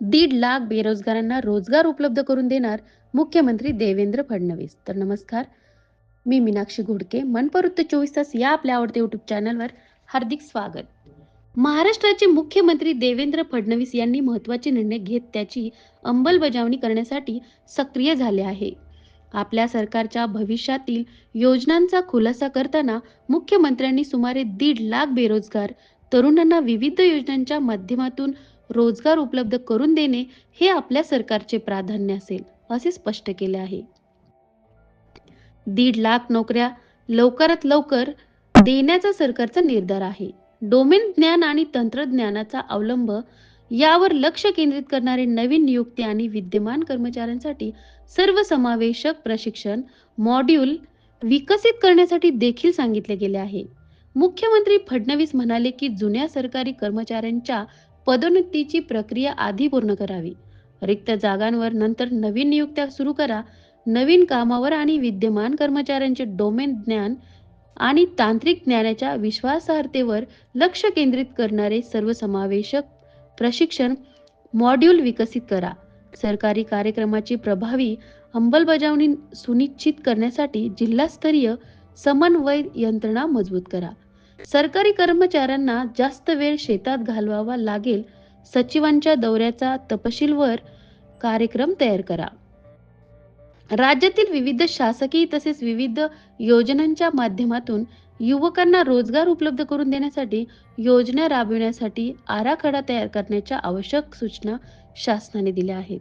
दीड लाख बेरोजगारांना रोजगार उपलब्ध करून देणार मुख्यमंत्री देवेंद्र फडणवीस. तर नमस्कार मी मीनाक्षी घोडके मनपवृत्त चोवीस तास या आपल्या आवडते युट्यूब चॅनलवर हार्दिक स्वागत. महाराष्ट्राचे मुख्यमंत्री देवेंद्र फडणवीस यांनी महत्त्वाचे निर्णय घेत त्याची अंमलबजावणी करण्यासाठी सक्रिय झाले आहे. आपल्या सरकारच्या भविष्यातील योजनांचा खुलासा करताना मुख्यमंत्र्यांनी सुमारे दीड लाख बेरोजगार तरुणांना विविध योजनांच्या माध्यमातून रोजगार उपलब्ध करून देणे हे आपल्या सरकारचे प्राधान्य असेल असे स्पष्ट केले आहे. दीड लाख नोकऱ्या लवकरात लवकर देण्याचा सरकारचा निर्धार आहे. डोमेन ज्ञान आणि तंत्रज्ञानाचा अवलंब यावर लक्ष केंद्रित करणारे नवीन नियुक्ती आणि विद्यमान कर्मचाऱ्यांसाठी सर्वसमावेशक प्रशिक्षण मॉड्यूल विकसित करण्यासाठी देखील सांगितले गेले आहे. मुख्यमंत्री फडणवीस म्हणाले की जुन्या सरकारी कर्मचाऱ्यांच्या पदोन्नतीची प्रक्रिया आधी पूर्ण करावी. रिक्त जागांवर नंतर नवीन नियुक्त्या सुरू करा. नवीन कामावर आणि विद्यमान कर्मचाऱ्यांचे डोमेन ज्ञान आणि तांत्रिक ज्ञानाच्या विश्वासार्हतेवर लक्ष केंद्रित करणारे सर्वसमावेशक प्रशिक्षण मॉड्यूल विकसित करा. सरकारी कार्यक्रमाची प्रभावी अंमलबजावणी सुनिश्चित करण्यासाठी जिल्हास्तरीय समन्वय यंत्रणा मजबूत करा. सरकारी कर्मचाऱ्यांना जास्त वेळ शेतात घालवावा लागेल. सचिवांच्या दौऱ्याचा तपशीलवर कार्यक्रम तयार करा. राज्यातील विविध शासकीय तसेच विविध योजनांच्या माध्यमातून युवकांना रोजगार उपलब्ध करून देण्यासाठी योजना राबविण्यासाठी आराखडा तयार करण्याच्या आवश्यक सूचना शासनाने दिल्या आहेत.